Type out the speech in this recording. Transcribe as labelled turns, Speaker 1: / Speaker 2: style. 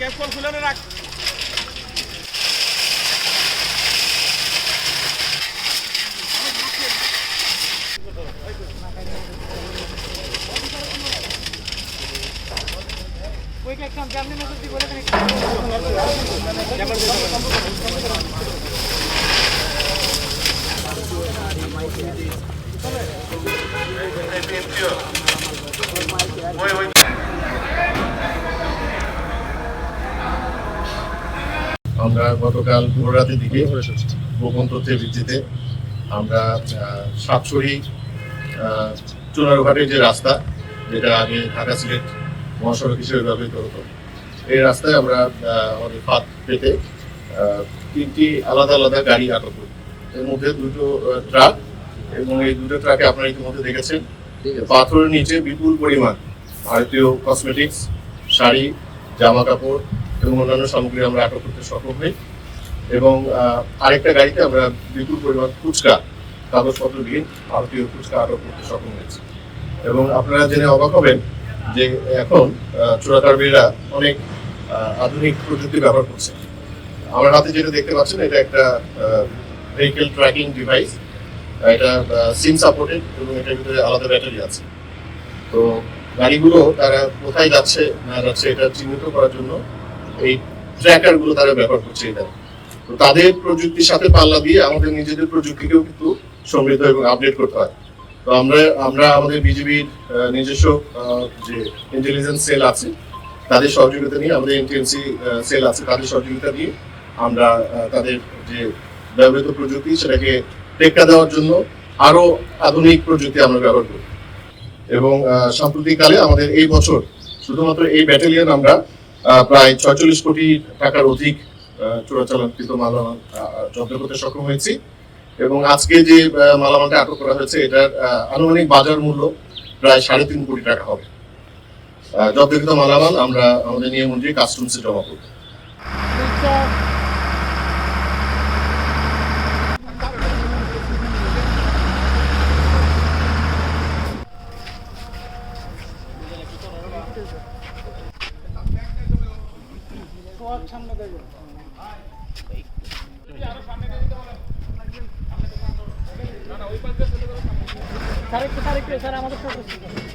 Speaker 1: Cash খুলে রাখ। ওইটা একদম জামনে মতো দি বলে গতকাল ভোর রাতের দিকে গোপন তথ্যের ভিত্তিতে আমরা সাতছড়ি চুনারুঘাটের যে রাস্তা যেটা আগে ঢাকা সিলেট মহাসড়ক হিসেবে ব্যবহৃত হতো এই রাস্তায় আমরা আমাদের ফাঁদ পেতে তিনটি আলাদা আলাদা গাড়ি আটক করি। এর মধ্যে দুটো ট্রাক এবং এই দুটো ট্রাকে আপনারা ইতিমধ্যে দেখেছেন। পাথরের নিচে বিপুল পরিমাণ ভারতীয় কসমেটিক্স শাড়ি জামা কাপড় এবং অন্যান্য সামগ্রী আমরা আটক করতে সক্ষম হই। এবং আরেকটা গাড়িতে আমরা বিপুল পরিমাণ ফুচকা কাগজপত্রবিহীন ভারতীয় ফুচকা আটক করতে সক্ষম হয়েছি। এবং আপনারা জেনে অবাক হবেন যে এখন চোরাকারবিরা অনেক আধুনিক প্রযুক্তি ব্যবহার করছে। আমার হাতে যেটা দেখতে পাচ্ছেন, এটা একটা ভেহিকেল ট্র্যাকিং ডিভাইস এটা সিম সাপোর্টেড এবং এটার ভিতরে আলাদা ব্যাটারি আছে। তো গাড়িগুলো তারা কোথায় যাচ্ছে, না যাচ্ছে, এটা চিহ্নিত করার জন্য এই তারা ব্যবহার করছে এটা। তাদের প্রযুক্তির সাথে পাল্লা দিয়ে আমাদের নিজেদের প্রযুক্তিকেও কিন্তু সমৃদ্ধ এবং আপডেট করতে হয়। তো আমরা আমরা আমাদের নিজস্ব যে ইন্টেলিজেন্স সেল আছে, তাদের সহযোগিতা নিয়ে, আমাদের সেল আছে, তাদের সহযোগিতা আমরা তাদের যে ব্যবহৃত প্রযুক্তি, সেটাকে টেক্কা দেওয়ার জন্য আরও আধুনিক প্রযুক্তি আমরা ব্যবহার করি। এবং সাম্প্রতিককালে আমাদের এই বছর শুধুমাত্র এই ব্যাটালিয়ন আমরা প্রায় ছয়চল্লিশ কোটি টাকার অধিক চোরাচালানকৃত মালামাল জব্দ করতে সক্ষম হয়েছি। এবং আজকে যে মালামালটা আটক করা হয়েছে, এটার আনুমানিক বাজার মূল্য প্রায় সাড়ে তিন কোটি টাকা হবে। জব্দকৃত মালামাল আমরা আমাদের নিয়ম অনুযায়ী কাস্টমসে জমা করব।
Speaker 2: স্যার একটু স্যার একটু